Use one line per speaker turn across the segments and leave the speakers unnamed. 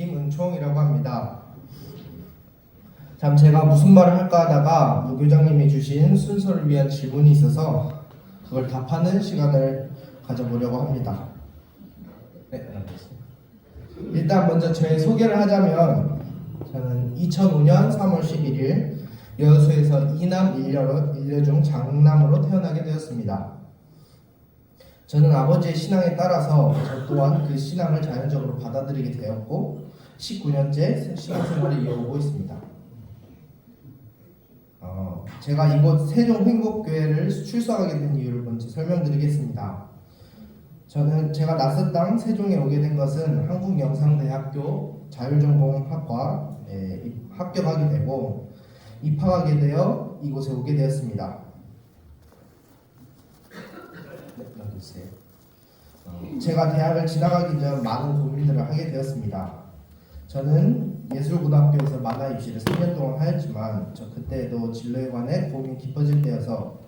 김은총이라고 합니다. 참 제가 무슨 말을 할까 하다가 무교장님이 주신 순서를 위한 질문이 있어서 그걸 답하는 시간을 가져보려고 합니다. 네. 일단 먼저 제 소개를 하자면 저는 2005년 3월 11일 여수에서 이남 일녀로 일녀 중 장남으로 태어나게 되었습니다. 저는 아버지의 신앙에 따라서 저 또한 그 신앙을 자연적으로 받아들이게 되었고 19년째 신앙생활을 이어오고 있습니다. 어, 제가 이곳 세종 행복교회를 출석하게 된 이유를 먼저 설명드리겠습니다. 저는 제가 낯선 땅 세종에 오게 된 것은 한국영상대학교 자율전공학과에 입- 합격하게 되고 입학하게 되어 이곳에 오게 되었습니다. 네, 넘겨주세요. 어, 제가 대학을 지나가기 전 많은 고민들을 하게 되었습니다. 저는 예술고등학교에서 만화 입시를 3년 동안 하였지만 저 그때도 진로에 관해 고민이 깊어질 때여서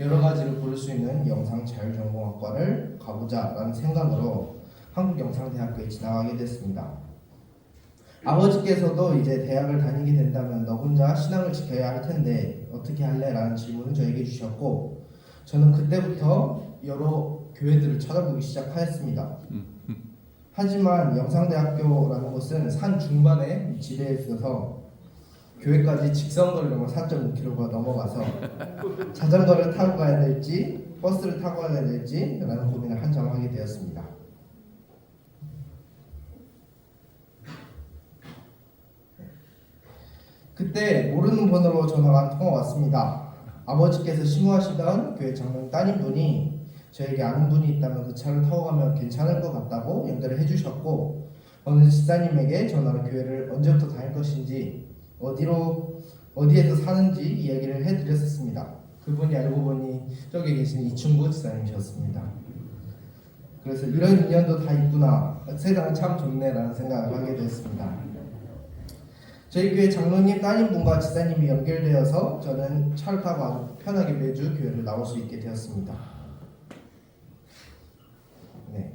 여러 가지를 고를 수 있는 영상 자율전공학과를 가보자라는 생각으로 한국영상대학교에 지나가게 됐습니다. 아버지께서도 이제 대학을 다니게 된다면 너 혼자 신앙을 지켜야 할 텐데 어떻게 할래? 라는 질문을 저에게 주셨고 저는 그때부터 여러 교회들을 찾아보기 시작하였습니다. 하지만 영상대학교라는 곳은 산 중반에 위치되어 있어서 교회까지 직선거리로 4.5km가 넘어가서 자전거를 타고 가야 될지 버스를 타고 가야 될지 라는 고민을 한참 하게 되었습니다. 그때 모르는 번호로 전화가 한 통화 왔습니다. 아버지께서 심호하시던 교회 장로님 따님분이 저에게 아는 분이 있다면 그 차를 타고 가면 괜찮을 것 같다고 연결을 해주셨고 어느 집사님에게 전화로 교회를 언제부터 다닐 것인지 어디로 어디에서 사는지 이야기를 해드렸었습니다. 그분이 알고 보니 저기 계신 이충구 집사님이셨습니다. 그래서 이런 인연도 다 있구나. 세상은 참 좋네라는 생각을 하게 됐습니다. 저희 교회 장로님 따님분과 집사님이 연결되어서 저는 차를 타고 아주 편하게 매주 교회를 나올 수 있게 되었습니다. 네.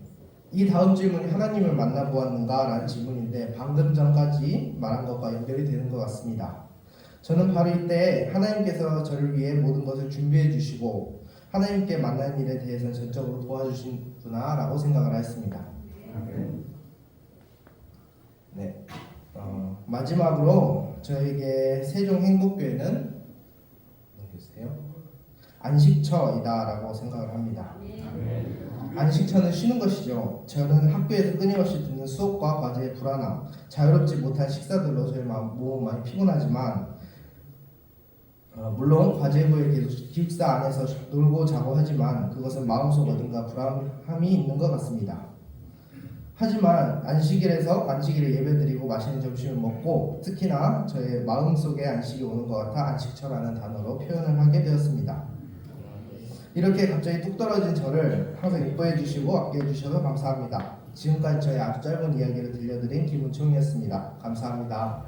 이 다음 질문이 하나님을 만나보았는가 라는 질문인데 방금 전까지 말한 것과 연결이 되는 것 같습니다. 저는 바로 이때 하나님께서 저를 위해 모든 것을 준비해 주시고 하나님께 만난 일에 대해서 전적으로 도와주신구나 라고 생각을 했습니다. 네. 어, 마지막으로 저에게 세종 행복교회는 보세요 안식처이다 라고 생각을 합니다. 안식처는 쉬는 것이죠. 저는 학교에서 끊임없이 듣는 수업과 과제의 불안함, 자유롭지 못한 식사들로 저희 몸은 많이 피곤하지만 어, 물론 과제 후에 계속 기숙사 안에서 놀고 자고 하지만 그것은 마음속 어딘가 불안함이 있는 것 같습니다. 하지만 안식일에서 안식일에 예배드리고 맛있는 점심을 먹고 특히나 저의 마음속에 안식이 오는 것 같아 안식처라는 단어로 표현을 하게 되었습니다. 이렇게 갑자기 뚝 떨어진 저를 항상 예뻐해 주시고 아껴 주셔서 감사합니다. 지금까지 저의 아주 짧은 이야기를 들려드린 김은총이었습니다. 감사합니다.